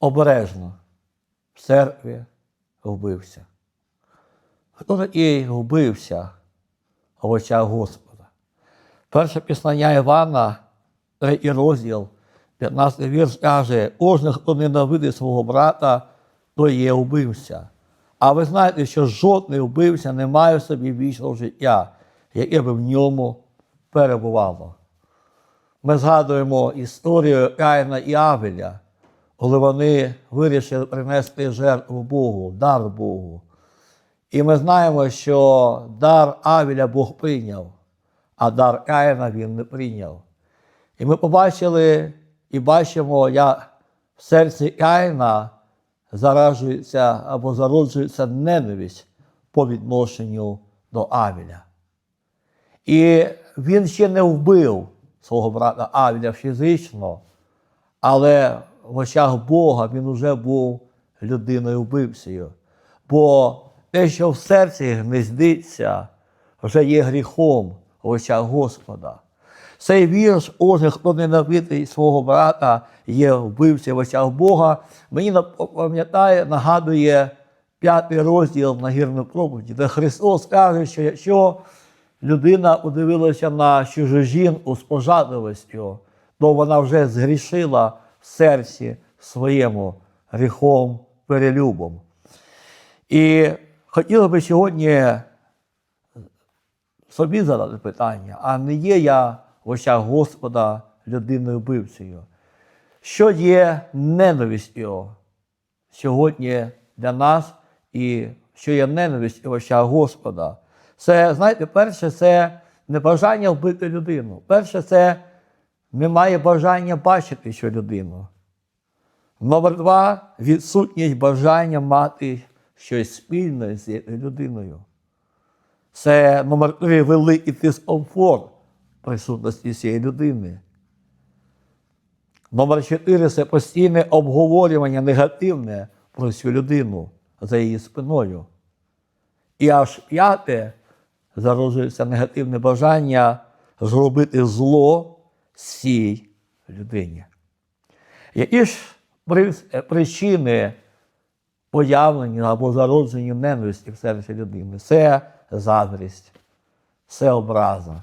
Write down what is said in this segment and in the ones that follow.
обережно в церкві вбився. Хто такий вбився в очах Господа? Перше післання Івана, третій розділ, 15 вірш каже, кожен, хто ненавидить свого брата, той є вбивця. А ви знаєте, що жодний вбивця не має в собі вічного життя, яке би в ньому перебувало. Ми згадуємо історію Каїна і Авеля, коли вони вирішили принести жертву Богу, дар Богу. І ми знаємо, що дар Авеля Бог прийняв, а дар Каїна він не прийняв. І ми побачили і бачимо, як в серці Каїна заражується або зароджується ненависть по відношенню до Авеля. І він ще не вбив свого брата Авеля фізично, але в очах Бога він вже був людиною вбивцею. Бо те, що в серці гнездиться, вже є гріхом в очах Господа. Цей вірш, кожен, хто ненавидить свого брата, є вбивцем в очах Бога. Мені пам'ятає, нагадує п'ятий розділ на гірну проповіді, де Христос каже, що якщо людина удивилася на чужожінку з пожадливістю, то вона вже згрішила в серці своєму гріхом перелюбом. І хотіла би сьогодні собі задати питання, а не є я в очах Господа людиною вбивцею? Що є ненавистю сьогодні для нас і що є ненависть в очах Господа? Це, знаєте, перше, це не бажання вбити людину. Перше, це немає бажання бачити цю людину. Номер два відсутність бажання мати щось спільне з людиною. Це номер три великий дискомфорт присутності цієї людини. Номер чотири це постійне обговорювання негативне про цю людину за її спиною. І аж п'яте зароджується негативне бажання зробити зло цій людині. Які ж причини появлення або зародження ненависті в серці людини? Це заздрість, це образа,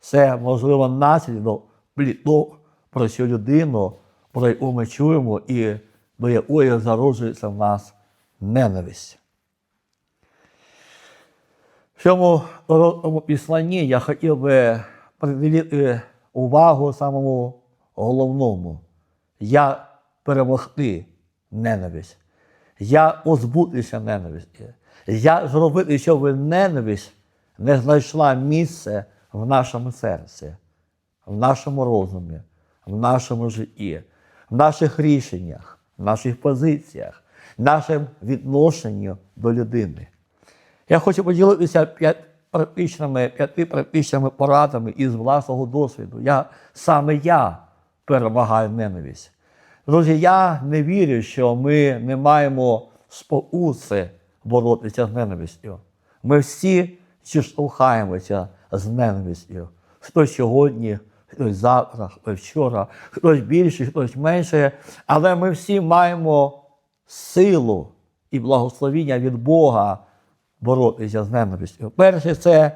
це, можливо, наслідок пліток про цю людину, про яку ми чуємо і до якої зароджується в нас ненависть. В цьому післанні я хотів би приділити увагу самому головному. Як перемогти ненависть, як позбутися ненависті, як зробити, щоб ненависть не знайшла місце в нашому серці, в нашому розумі, в нашому житті, в наших рішеннях, в наших позиціях, в нашому відношенні до людини. Я хочу поділитися практичними, п'яти практичними порадами із власного досвіду. Я, саме я перемагаю ненависть. Друзі, я не вірю, що ми не маємо спокуси боротися з ненавистю. Ми всі зіштовхаємося з ненавистю. Хтось сьогодні, хтось завтра, хтось вчора, хтось більше, хтось менше. Але ми всі маємо силу і благословіння від Бога боротися з ненавистю. Перше, це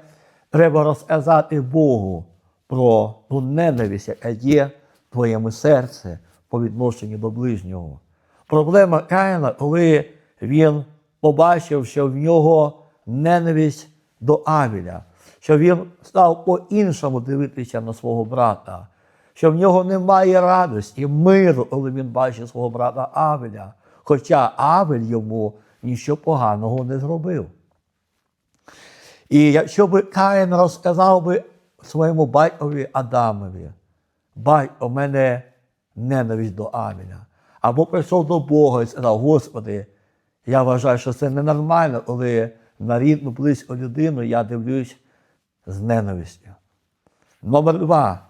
треба розказати Богу про ту ненависть, яка є в твоєму серці по відношенню до ближнього. Проблема Каїна, коли він побачив, що в нього ненависть до Авіля, що він став по-іншому дивитися на свого брата, що в нього немає радості, миру, коли він бачить свого брата Авеля. Хоча Авель йому нічого поганого не зробив. І якщо би Каїн розказав би своєму батькові Адамові, батько, в мене ненависть до Авеля, або прийшов до Бога і сказав, Господи, я вважаю, що це ненормально, коли на рідну близьку людину я дивлюсь з ненавистю. Номер два.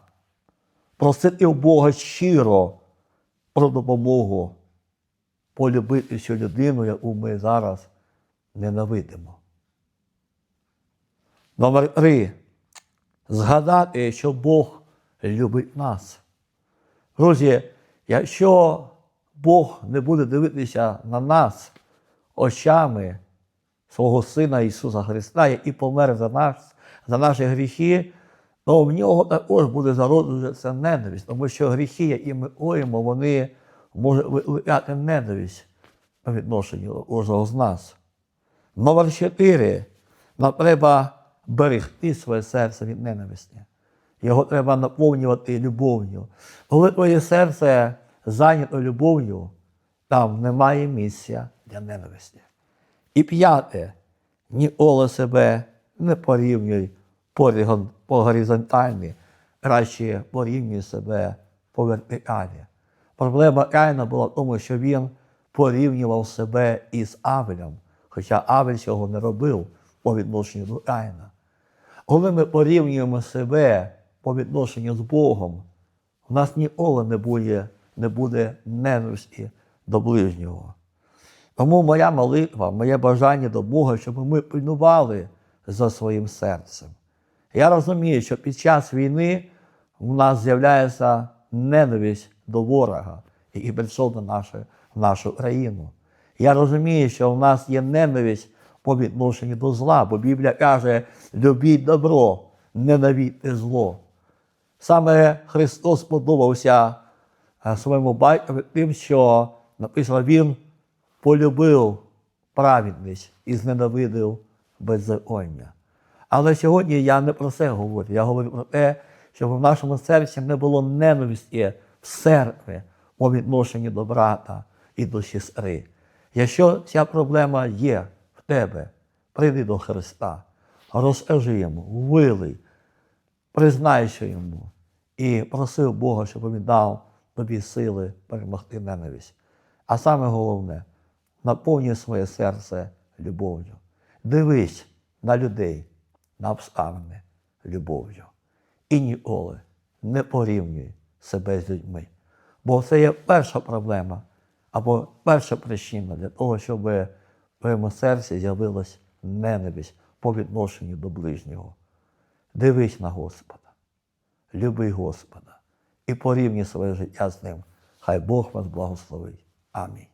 Просити у Бога щиро про допомогу полюбити цю людину, яку ми зараз ненавидимо. Номер три. Згадати, що Бог любить нас. Друзі, якщо Бог не буде дивитися на нас очами свого Сина Ісуса Христа, який помер за нас, за наші гріхи, то в нього також буде зароджуватися ненависть, тому що гріхи, які ми оємо, вони можуть викликати ненависть по відношенню кожного з нас. Номер 4. Нам треба берегти своє серце від ненависті. Його треба наповнювати любов'ю. Коли твоє серце зайнято любов'ю, там немає місця для ненависті. І п'яте, ніколи себе не порівнюй по горизонталі, краще порівнюй себе по вертикалі. Проблема Каїна була в тому, що він порівнював себе із Авелем, хоча Авель цього не робив по відношенню до Каїна. Коли ми порівнюємо себе по відношенню з Богом, у нас ніколи не буде, не буде ненависті до ближнього. Тому моя молитва, моє бажання до Бога, щоб ми пильнували за своїм серцем. Я розумію, що під час війни у нас з'являється ненависть до ворога, який прийшов нашої, нашу країну. Я розумію, що в нас є ненависть по відношенню до зла, бо Біблія каже: любіть добро, ненавидьте зло. Саме Христос подобався е, своєму батькові тим, що написано, Він полюбив праведність і зненавидив беззаконня. Але сьогодні я не про це говорю. Я говорю про те, щоб в нашому серці не було ненависті в серці по відношенню до брата і до сестри. Якщо ця проблема є в тебе, прийди до Христа, розкажи йому, вилий, признайся йому і просив Бога, щоб він дав тобі сили перемогти ненависть. А саме головне, наповнюй своє серце любов'ю. Дивись на людей, на обставини любов'ю. І ніколи не порівнюй себе з людьми. Бо це є перша проблема або перша причина для того, щоб в твоєму серці з'явилась ненависть відношенню до ближнього. Дивись на Господа, люби Господа і порівні своє життя з ним. Хай Бог вас благословить. Амінь.